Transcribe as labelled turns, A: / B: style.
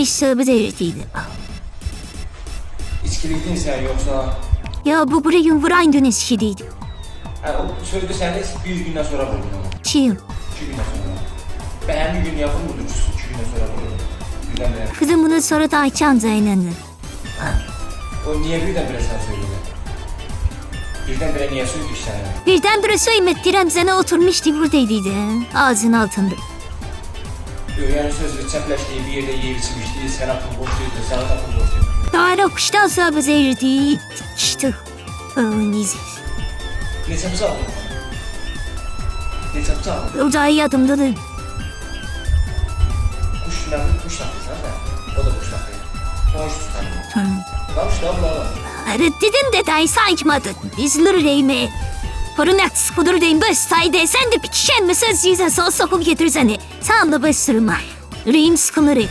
A: oturmuş sığbı devretiydi.
B: İçkiliydin sen yoksa...
A: Ya bu burayı vuran gün eskidiydi.
B: Ha, o sözde sen de bir günden sonra vurdun onu.
A: İki yıl.
B: İki sonra. Ben bir gün yapın buducusu. İki günden sonra vurdum. Birdenbire.
A: Kızım bunu sonra da açan inandı.
B: O niye birdenbire sen söyledin? Birdenbire niye söyledi işte?
A: Birdenbire söylettirem sana oturmuştu buradaydı. Ağzın altında.
B: Yani sözde çepleştiği bir yerde yiyip içmişti. Sen akıl boşluğuydu. Sana da akıl boşluğuydu.
A: Daha kuştan sonra zehirdi. İşte. Neyse.
B: Ne çapısı aldın? Ne çapısı aldın?
A: O da yadımda da.
B: Kuş nakli kuş nakli sen de. O da kuş nakli. O iş tutanıyor. Kalmış da abla.
A: Dedim de dayı sankmadın. İzlir reyme. Korunak skudur deyim böstaydı. Sen de bir kişen mi söz yüzen sol sokup getirsene. Tam da böstürüm var. Reyim sıkılır.
B: Ay,